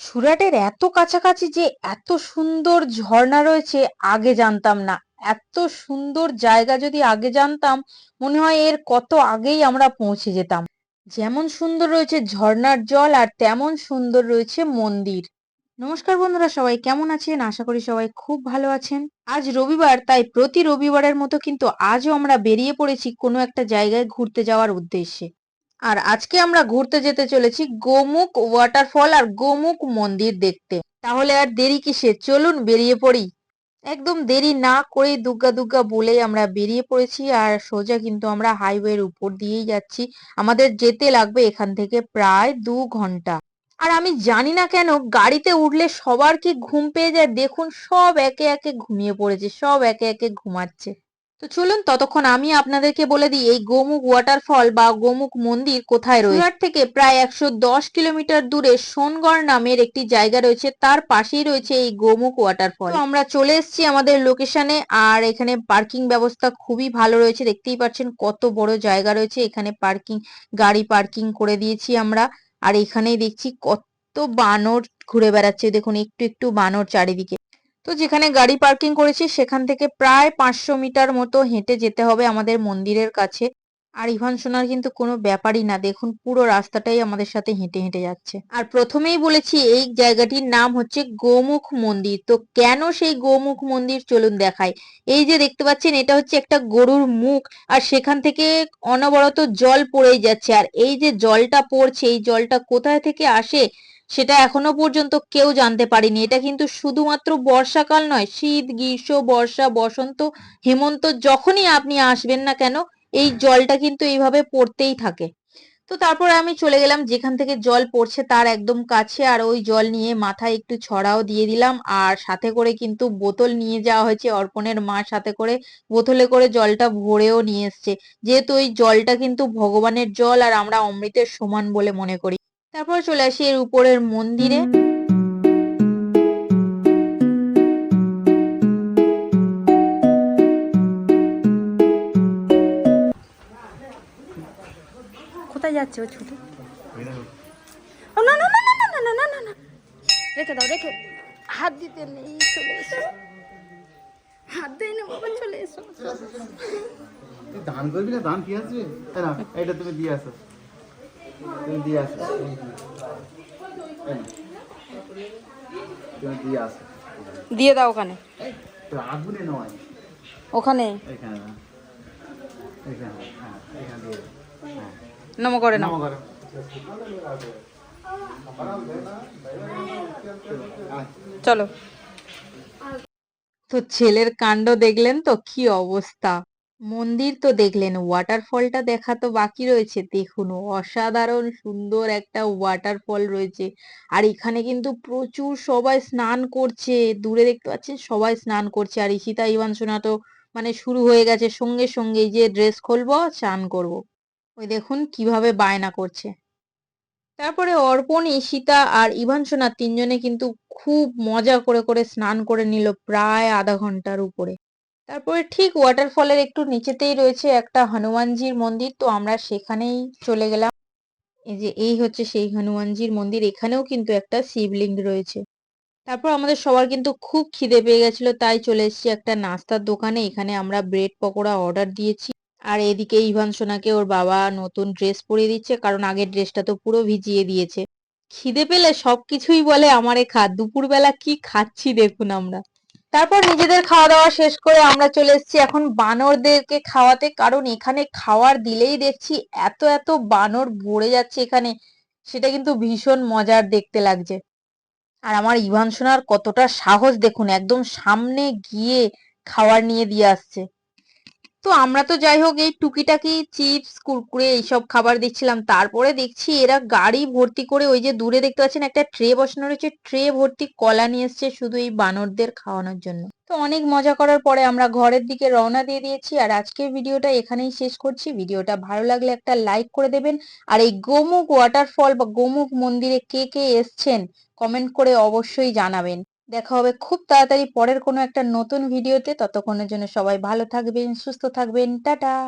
সুরাটের এত কাছাকাছি যে এত সুন্দর ঝর্ণা রয়েছে, আগে জানতাম না। এত সুন্দর জায়গা যদি আগে জানতাম, মনে হয় এর কত আগেই আমরা পৌঁছে যেতাম। যেমন সুন্দর রয়েছে ঝর্ণার জল আর তেমন সুন্দর রয়েছে মন্দির। নমস্কার বন্ধুরা, সবাই কেমন আছেন? আশা করি সবাই খুব ভালো আছেন। আজ রবিবার, তাই প্রতি রবিবারের মতো কিন্তু আজও আমরা বেরিয়ে পড়েছি কোনো একটা জায়গায় ঘুরতে যাওয়ার উদ্দেশ্যে। আর আজকে আমরা ঘুরতে যেতে চলেছি গোমুখ ওয়াটারফল আর গোমুখ মন্দির দেখতে। তাহলে আর দেরি কিসে? চলুন বেরিয়ে পড়ি। একদম দেরি না করে দুগ্গা দুগ্গা বলেই আমরা বেরিয়ে পড়েছি আর সোজা কিন্তু আমরা হাইওয়ের উপর দিয়েই যাচ্ছি। আমাদের যেতে লাগবে এখান থেকে প্রায় দু ঘণ্টা। আর আমি জানি না কেন গাড়িতে উঠলে সবার কি ঘুম পেয়ে যায়? দেখুন সব একে একে ঘুমিয়ে পড়েছে, সব একে একে ঘুমাচ্ছে। তো চলুন ততক্ষণ আমি আপনাদেরকে বলে দিই, এই গোমুখ ওয়াটারফল বা গোমুখ মন্দির কোথায় রয়েছে? থেকে প্রায় একশো দশ কিলোমিটার দূরে সোনগড় নামের একটি জায়গা রয়েছে, তার পাশেই রয়েছে এই গোমুখ ওয়াটারফল তো আমরা চলে এসেছি আমাদের লোকেশনে আর এখানে পার্কিং ব্যবস্থা খুবই ভালো রয়েছে, দেখতেই পাচ্ছেন কত বড় জায়গা রয়েছে, এখানে পার্কিং গাড়ি পার্কিং করে দিয়েছি আমরা, আর এখানেই দেখছি কত বানর ঘুরে বেড়াচ্ছে, দেখুন একটু একটু বানর চারিদিকে। তো যেখানে গাড়ি পার্কিং করেছি, সেখান থেকে প্রায় পাঁচশো মিটার মতো হেঁটে যেতে হবে আমাদের মন্দিরের কাছে। আর ইভান সোনার কিন্তু কোনো ব্যাপারই না, দেখুন পুরো রাস্তাটাই আমাদের সাথে হেঁটে হেঁটে যাচ্ছে। আর প্রথমেই বলেছি এই জায়গাটির নাম হচ্ছে গোমুখ মন্দির। তো কেন সেই গোমুখ মন্দির চলুন দেখাই। এই যে দেখতে পাচ্ছেন, এটা হচ্ছে একটা গরুর মুখ। আর সেখান থেকে অনবরত জল পড়েই যাচ্ছে। আর এই যে জলটা পড়ছে, এই জলটা কোথায় থেকে আসে? সেটা এখনও পর্যন্ত কেউ জানতে পারেনি। এটা কিন্তু শুধুমাত্র বর্ষাকাল নয়, শীত, গ্রীষ্ম, বর্ষা, বসন্ত, হেমন্ত, যখনই আপনি আসবেন না কেন, এই জলটা কিন্তু এইভাবে পড়তেই থাকে। তো তারপরে আমি চলে গেলাম, যেখান থেকে জল পড়ছে তার একদম কাছে, আর ওই জল নিয়ে মাথায় একটু ছড়াও দিয়ে দিলাম, আর সাথে করে কিন্তু বোতল নিয়ে যাওয়া হয়েছে, অর্পণের মা সাথে করে বোতলে করে জলটা ভরেও নিয়ে এসছে। যেহেতু ওই জলটা কিন্তু ভগবানের জল, আর আমরা অমৃতের সমান বলে মনে করি। তারপর চলে আসি এর উপরের মন্দিরে। কোথায় যাচ্ছে ও ছুটে? ও না না না না না না না না না। রেখে দাও রেখে। হাত দিতে নেই চলে এসো। হাত দেয় না বাবা চলে এসো। তুই দান করবি না? দান কি আসবে? না এইটা তুমি দিয়ে আসো। দিয়ে দাও ওখানে। আগুনে নয় ওখানে? নম করে নাও। করো। চলো। তো ছেলের কাণ্ড দেখলেন তো, কি অবস্থা? মন্দির তো দেখলেন ওয়াটারফলটা দেখা তো বাকি রয়েছে। দেখুন, অসাধারণ সুন্দর একটা ওয়াটারফল রয়েছে। আর এখানে কিন্তু প্রচুর সবাই স্নান করছে। দূরে দেখতে পাচ্ছেন, সবাই স্নান করছে। আর ঈশিতা ইভান সোনা তো মানে শুরু হয়ে গেছে। সঙ্গে সঙ্গে যে ড্রেস খুলবো, স্নান করব। ওই দেখুন, কীভাবে বায়না করছে। তারপরে অর্পণ, ঈশিতা আর ইভান সোনা তিনজনে কিন্তু খুব মজা করে করে স্নান করে নিল প্রায় আধা ঘণ্টার উপরে। তারপরে ঠিক ওয়াটারফলের একটু নিচেতেই রয়েছে একটা হনুমানজির মন্দির, তো আমরা সেখানেই চলে গেলাম। এই যে, এই হচ্ছে সেই হনুমানজির মন্দির, এখানেও কিন্তু একটা শিবলিঙ্গ রয়েছে। তারপর আমাদের সবার কিন্তু খুব খিদে পেয়ে গেছিল, তাই চলে এসেছি একটা নাস্তার দোকানে, এখানে আমরা ব্রেড পকোড়া অর্ডার দিয়েছি। আর এদিকে ইভান সোনাকে ওর বাবা নতুন ড্রেস পরিয়ে দিচ্ছে, কারণ আগের ড্রেসটা তো পুরো ভিজিয়ে দিয়েছে। খিদে পেলে সবকিছুই বলে আমারে খা, দুপুরবেলা কি খাচ্ছি দেখুন আমরা। তারপর নিজেদের খাওয়া দাওয়া শেষ করে আমরা চলে এসেছি এখন বানরদেরকে খাওয়াতে। কারণ এখানে খাওয়ার দিলেই দেখছি এত এত বানর ভরে যাচ্ছে এখানে। সেটা কিন্তু ভীষণ মজার দেখতে লাগছে। আর আমার ইভান সোনার কতটা সাহস দেখুন, একদম সামনে গিয়ে খাওয়ার নিয়ে দিয়ে আসছে। তো আমরা তো যাই হোক এই টুকিটাকি চিপস, কুরকুরে এইসব খাবার দিচ্ছিলাম তারপরে দেখছি এরা গাড়ি ভর্তি করে ওই যে দূরে দেখতে পাচ্ছেন একটা ট্রে বসানো রয়েছে। ট্রে ভর্তি কলা নিয়ে এসছে শুধু এই বানরদের খাওয়ানোর জন্য। তো অনেক মজা করার পরে আমরা ঘরের দিকে রওনা দিয়ে দিয়েছি। আর আজকের ভিডিওটা এখানেই শেষ করছি। ভিডিওটা ভালো লাগলে একটা লাইক করে দেবেন। আর এই গোমুখ ওয়াটারফল বা গোমুখ মন্দিরে কে কে এসছেন কমেন্ট করে অবশ্যই জানাবেন। দেখা হবে খুব তাড়াতাড়ি পরের কোনো একটা নতুন ভিডিওতে ততক্ষণের জন্য সবাই ভালো থাকবেন, সুস্থ থাকবেন, টাটা!